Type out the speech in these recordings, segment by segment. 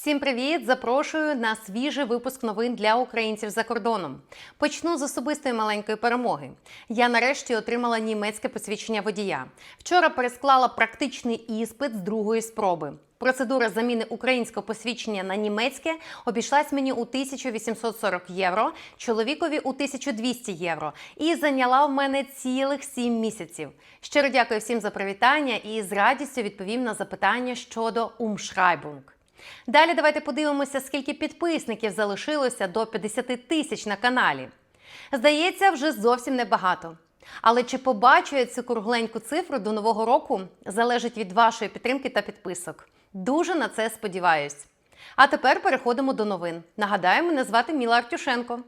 Всім привіт! Запрошую на свіжий випуск новин для українців за кордоном. Почну з особистої маленької перемоги. Я нарешті отримала німецьке посвідчення водія. Вчора пересклала практичний іспит з другої спроби. Процедура заміни українського посвідчення на німецьке обійшлась мені у 1840 євро, чоловікові у 1200 євро і зайняла в мене цілих 7 місяців. Щиро дякую всім за привітання і з радістю відповім на запитання щодо умшрайбунг. Далі давайте подивимося, скільки підписників залишилося до 50 тисяч на каналі. Здається, вже зовсім небагато. Але чи побачу я цю кругленьку цифру до нового року, залежить від вашої підтримки та підписок. Дуже на це сподіваюсь. А тепер переходимо до новин. Нагадаю, мене звати Міла Артюшенко.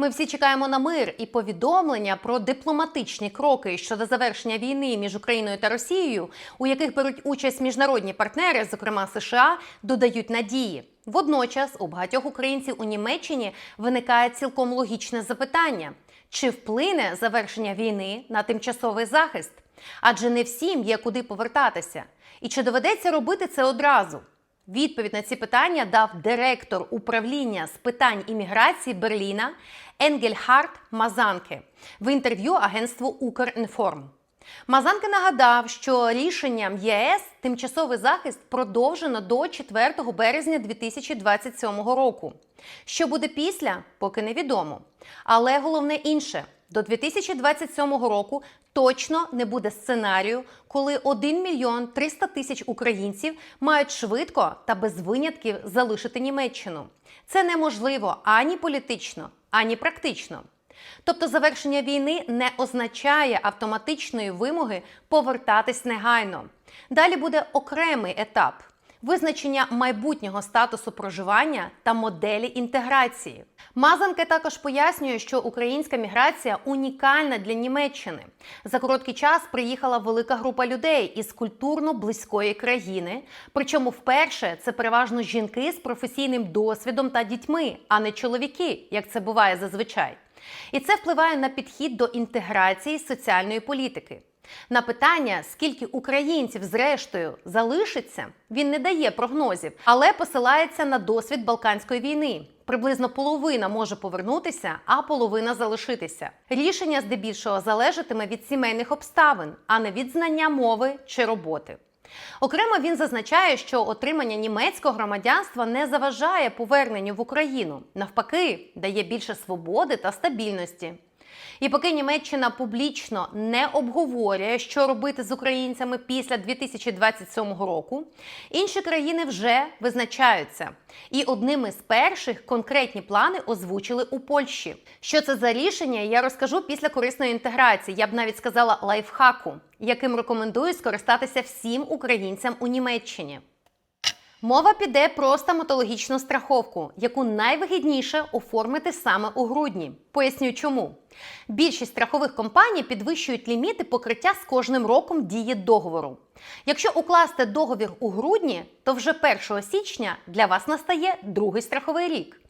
Ми всі чекаємо на мир і повідомлення про дипломатичні кроки щодо завершення війни між Україною та Росією, у яких беруть участь міжнародні партнери, зокрема США, додають надії. Водночас у багатьох українців у Німеччині виникає цілком логічне запитання: чи вплине завершення війни на тимчасовий захист? Адже не всім є куди повертатися. І чи доведеться робити це одразу? Відповідь на ці питання дав директор управління з питань імміграції Берліна Енгельхард Мазанке в інтерв'ю агентству Укрінформ. Мазанке нагадав, що рішенням ЄС тимчасовий захист продовжено до 4 березня 2027 року. Що буде після, поки невідомо. Але головне інше. До 2027 року точно не буде сценарію, коли 1 мільйон 300 тисяч українців мають швидко та без винятків залишити Німеччину. Це неможливо ані політично, ані практично. Тобто завершення війни не означає автоматичної вимоги повертатись негайно. Далі буде окремий етап визначення майбутнього статусу проживання та моделі інтеграції. Мазанке також пояснює, що українська міграція унікальна для Німеччини. За короткий час приїхала велика група людей із культурно близької країни. Причому вперше це переважно жінки з професійним досвідом та дітьми, а не чоловіки, як це буває зазвичай. І це впливає на підхід до інтеграції соціальної політики. На питання, скільки українців зрештою залишиться, він не дає прогнозів, але посилається на досвід Балканської війни. Приблизно половина може повернутися, а половина залишитися. Рішення здебільшого залежатиме від сімейних обставин, а не від знання мови чи роботи. Окремо він зазначає, що отримання німецького громадянства не заважає поверненню в Україну, навпаки, дає більше свободи та стабільності. І поки Німеччина публічно не обговорює, що робити з українцями після 2027 року, інші країни вже визначаються. І одним із перших конкретні плани озвучили у Польщі. Що це за рішення, я розкажу після корисної інтеграції. Я б навіть сказала лайфхаку, яким рекомендую скористатися всім українцям у Німеччині. Мова піде про стоматологічну страховку, яку найвигідніше оформити саме у грудні. Поясню, чому більшість страхових компаній підвищують ліміти покриття з кожним роком дії договору. Якщо укласти договір у грудні, то вже 1 січня для вас настає другий страховий рік.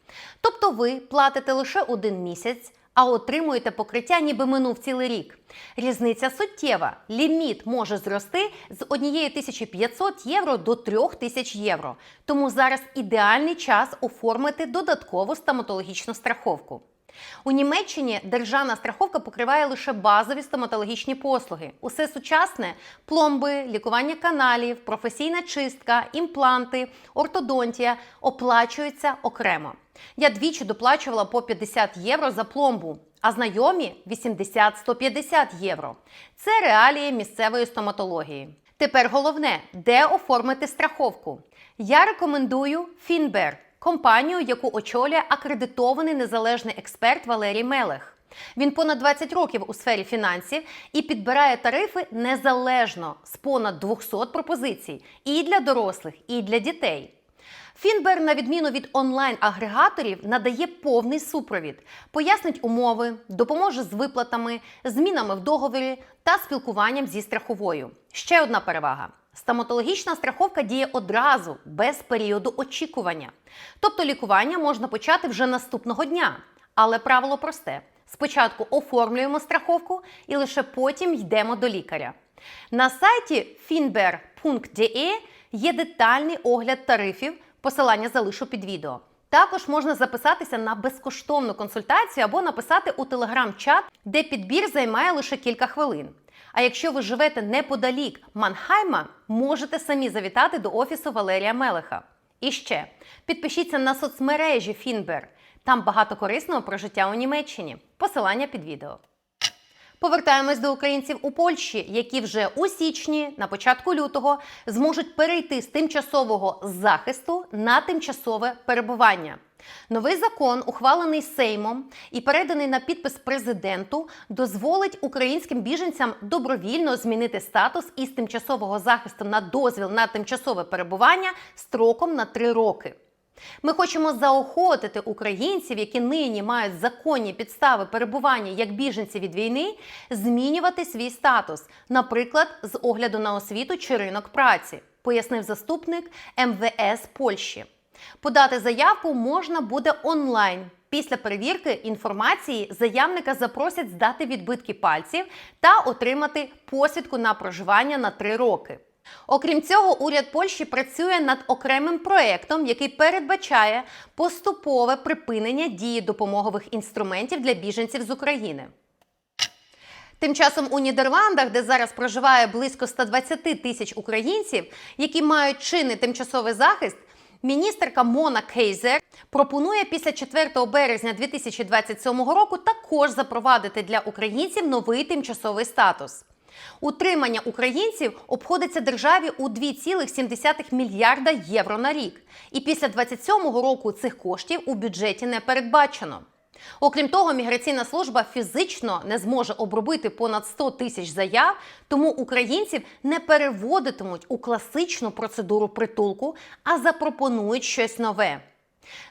Тобто ви платите лише один місяць а отримуєте покриття, ніби минув цілий рік. Різниця суттєва. Ліміт може зрости з 1500 євро до 3000 євро. Тому зараз ідеальний час оформити додаткову стоматологічну страховку. У Німеччині державна страховка покриває лише базові стоматологічні послуги. Усе сучасне пломби, лікування каналів, професійна чистка, імпланти, ортодонтія оплачуються окремо. Я двічі доплачувала по 50 євро за пломбу, а знайомі 80-150 євро. Це реалії місцевої стоматології. Тепер головне, де оформити страховку. Я рекомендую Фінбер, компанію, яку очолює акредитований незалежний експерт Валерій Мелех. Він понад 20 років у сфері фінансів і підбирає тарифи незалежно з понад 200 пропозицій і для дорослих, і для дітей. Фінбер, на відміну від онлайн-агрегаторів, надає повний супровід, пояснить умови, допоможе з виплатами, змінами в договорі та спілкуванням зі страховою. Ще одна перевага. Стоматологічна страховка діє одразу, без періоду очікування. Тобто лікування можна почати вже наступного дня. Але правило просте: спочатку оформлюємо страховку і лише потім йдемо до лікаря. На сайті finber.de є детальний огляд тарифів Посилання залишу під відео. Також можна записатися на безкоштовну консультацію або написати у телеграм-чат, де підбір займає лише кілька хвилин. А якщо ви живете неподалік Манхайма, можете самі завітати до офісу Валерія Мелеха. І ще підпишіться на соцмережі Фінбер. Там багато корисного про життя у Німеччині. Посилання під відео. Повертаємось до українців у Польщі, які вже у січні, на початку лютого, зможуть перейти з тимчасового захисту на тимчасове перебування. Новий закон, ухвалений Сеймом і переданий на підпис президенту, дозволить українським біженцям добровільно змінити статус із тимчасового захисту на дозвіл на тимчасове перебування строком на три роки. Ми хочемо заохотити українців, які нині мають законні підстави перебування як біженці від війни, змінювати свій статус, наприклад, з огляду на освіту чи ринок праці, пояснив заступник МВС Польщі. Подати заявку можна буде онлайн. Після перевірки інформації заявника запросять здати відбитки пальців та отримати посвідку на проживання на три роки. Окрім цього, уряд Польщі працює над окремим проектом, який передбачає поступове припинення дії допомогових інструментів для біженців з України. Тим часом у Нідерландах, де зараз проживає близько 120 тисяч українців, які мають чинний тимчасовий захист, міністерка Мона Кейзер пропонує після 4 березня 2027 року також запровадити для українців новий тимчасовий статус. Утримання українців обходиться державі у 2,7 мільярда євро на рік. І після 27-го року цих коштів у бюджеті не передбачено. Окрім того, міграційна служба фізично не зможе обробити понад 100 тисяч заяв, тому українців не переводитимуть у класичну процедуру притулку, а запропонують щось нове.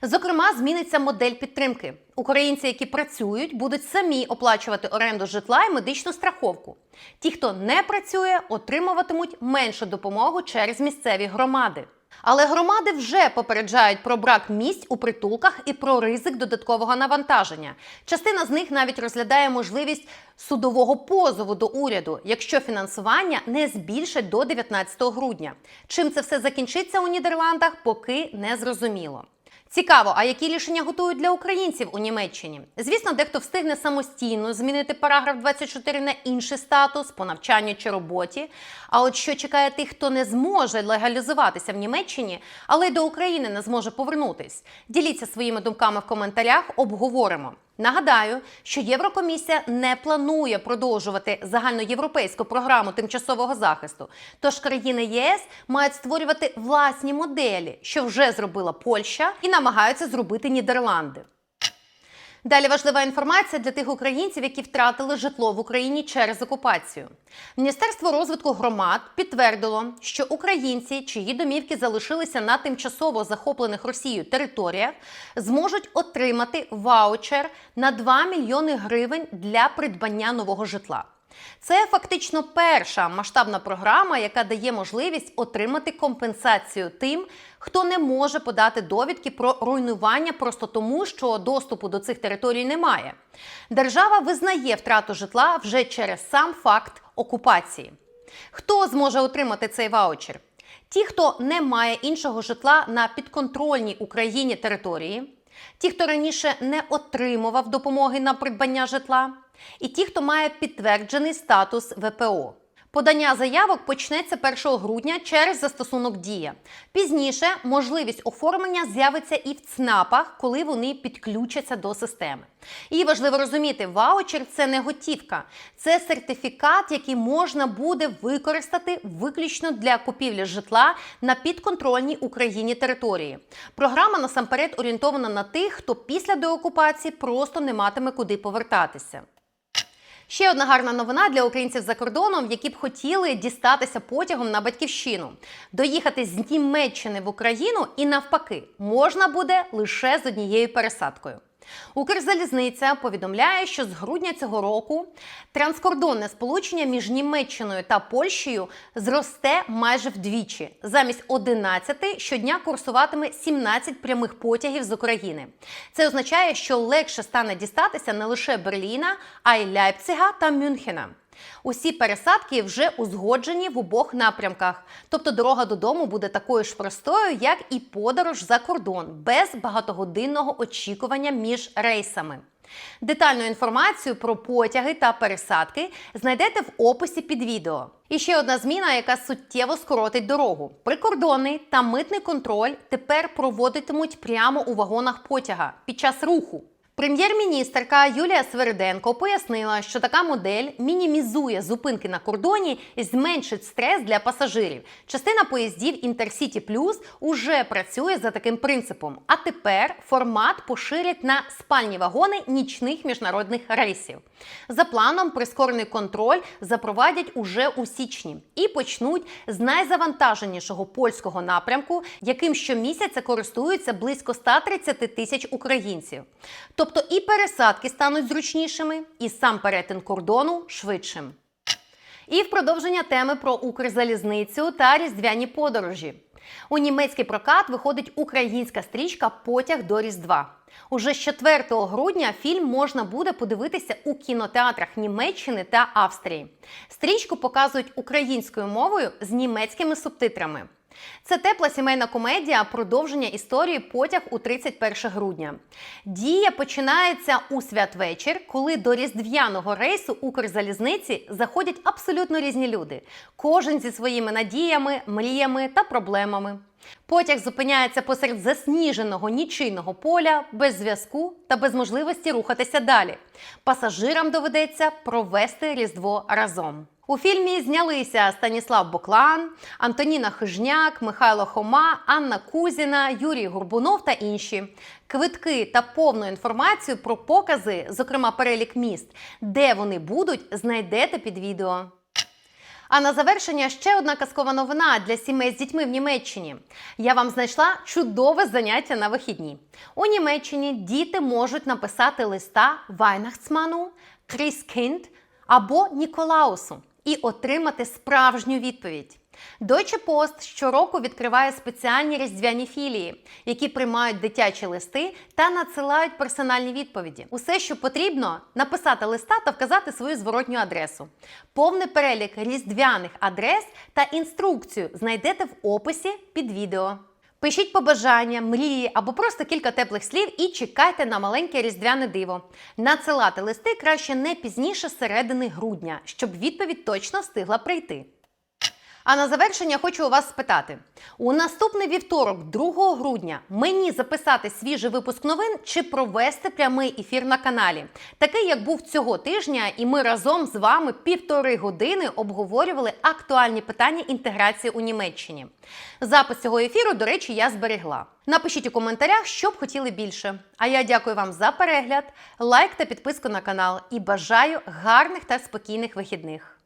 Зокрема, зміниться модель підтримки. Українці, які працюють, будуть самі оплачувати оренду житла і медичну страховку. Ті, хто не працює, отримуватимуть меншу допомогу через місцеві громади. Але громади вже попереджають про брак місць у притулках і про ризик додаткового навантаження. Частина з них навіть розглядає можливість судового позову до уряду, якщо фінансування не збільшать до 19 грудня. Чим це все закінчиться у Нідерландах, поки не зрозуміло. Цікаво, а які рішення готують для українців у Німеччині? Звісно, дехто встигне самостійно змінити параграф 24 на інший статус по навчанню чи роботі. А от що чекає тих, хто не зможе легалізуватися в Німеччині, але й до України не зможе повернутись? Діліться своїми думками в коментарях, обговоримо. Нагадаю, що Єврокомісія не планує продовжувати загальноєвропейську програму тимчасового захисту. Тож країни ЄС мають створювати власні моделі, що вже зробила Польща, і намагаються зробити Нідерланди. Далі важлива інформація для тих українців, які втратили житло в Україні через окупацію. Міністерство розвитку громад підтвердило, що українці, чиї домівки залишилися на тимчасово захоплених Росією територіях, зможуть отримати ваучер на 2 мільйони гривень для придбання нового житла. Це фактично перша масштабна програма, яка дає можливість отримати компенсацію тим, хто не може подати довідки про руйнування просто тому, що доступу до цих територій немає. Держава визнає втрату житла вже через сам факт окупації. Хто зможе отримати цей ваучер? Ті, хто не має іншого житла на підконтрольній Україні території, ті, хто раніше не отримував допомоги на придбання житла, і ті, хто має підтверджений статус ВПО. Подання заявок почнеться 1 грудня через застосунок Дія. Пізніше можливість оформлення з'явиться і в ЦНАПах, коли вони підключаться до системи. І важливо розуміти, ваучер це не готівка, це сертифікат, який можна буде використати виключно для купівлі житла на підконтрольній Україні території. Програма насамперед орієнтована на тих, хто після деокупації просто не матиме куди повертатися. Ще одна гарна новина для українців за кордоном, які б хотіли дістатися потягом на батьківщину. Доїхати з Німеччини в Україну і навпаки можна буде лише з однією пересадкою. Укрзалізниця повідомляє, що з грудня цього року транскордонне сполучення між Німеччиною та Польщею зросте майже вдвічі. Замість 11 щодня курсуватиме 17 прямих потягів з України. Це означає, що легше стане дістатися не лише Берліна, а й Ляйпцига та Мюнхена. Усі пересадки вже узгоджені в обох напрямках, тобто дорога додому буде такою ж простою, як і подорож за кордон, без багатогодинного очікування між рейсами. Детальну інформацію про потяги та пересадки знайдете в описі під відео. І ще одна зміна, яка суттєво скоротить дорогу. Прикордонний та митний контроль тепер проводитимуть прямо у вагонах потяга під час руху. Прем'єр-міністерка Юлія Свериденко пояснила, що така модель мінімізує зупинки на кордоні і зменшить стрес для пасажирів. Частина поїздів Інтерсіті Плюс уже працює за таким принципом. А тепер формат поширять на спальні вагони нічних міжнародних рейсів. За планом, прискорений контроль запровадять уже у січні і почнуть з найзавантаженішого польського напрямку, яким щомісяця користуються близько 130 тисяч українців. Тобто і пересадки стануть зручнішими, і сам перетин кордону швидшим. І в продовження теми про Укрзалізницю та різдвяні подорожі. У німецький прокат виходить українська стрічка Потяг до Різдва. Уже з 4 грудня фільм можна буде подивитися у кінотеатрах Німеччини та Австрії. Стрічку показують українською мовою з німецькими субтитрами. Це тепла сімейна комедія, продовження історії потяг у 31 грудня. Дія починається у святвечір, коли до різдвяного рейсу Укрзалізниці заходять абсолютно різні люди, кожен зі своїми надіями, мріями та проблемами. Потяг зупиняється посеред засніженого нічийного поля без зв'язку та без можливості рухатися далі. Пасажирам доведеться провести різдво разом. У фільмі знялися Станіслав Боклан, Антоніна Хижняк, Михайло Хома, Анна Кузіна, Юрій Горбунов та інші. Квитки та повну інформацію про покази, зокрема перелік міст, де вони будуть, знайдете під відео. А на завершення ще одна казкова новина для сімей з дітьми в Німеччині. Я вам знайшла чудове заняття на вихідні. У Німеччині діти можуть написати листа Вайнахцману, Кріскінд або Ніколаусу і отримати справжню відповідь. Deutsche Post щороку відкриває спеціальні різдвяні філії, які приймають дитячі листи та надсилають персональні відповіді. Усе, що потрібно, написати листа та вказати свою зворотню адресу. Повний перелік різдвяних адрес та інструкцію знайдете в описі під відео. Пишіть побажання, мрії або просто кілька теплих слів і чекайте на маленьке різдвяне диво. Надсилати листи краще не пізніше середини грудня, щоб відповідь точно встигла прийти. А на завершення хочу вас спитати: у наступний вівторок, 2 грудня, мені записати свіжий випуск новин чи провести прямий ефір на каналі, такий як був цього тижня, і ми разом з вами півтори години обговорювали актуальні питання інтеграції у Німеччині. Запис цього ефіру, до речі, я зберегла. Напишіть у коментарях, що б хотіли більше. А я дякую вам за перегляд, лайк та підписку на канал і бажаю гарних та спокійних вихідних.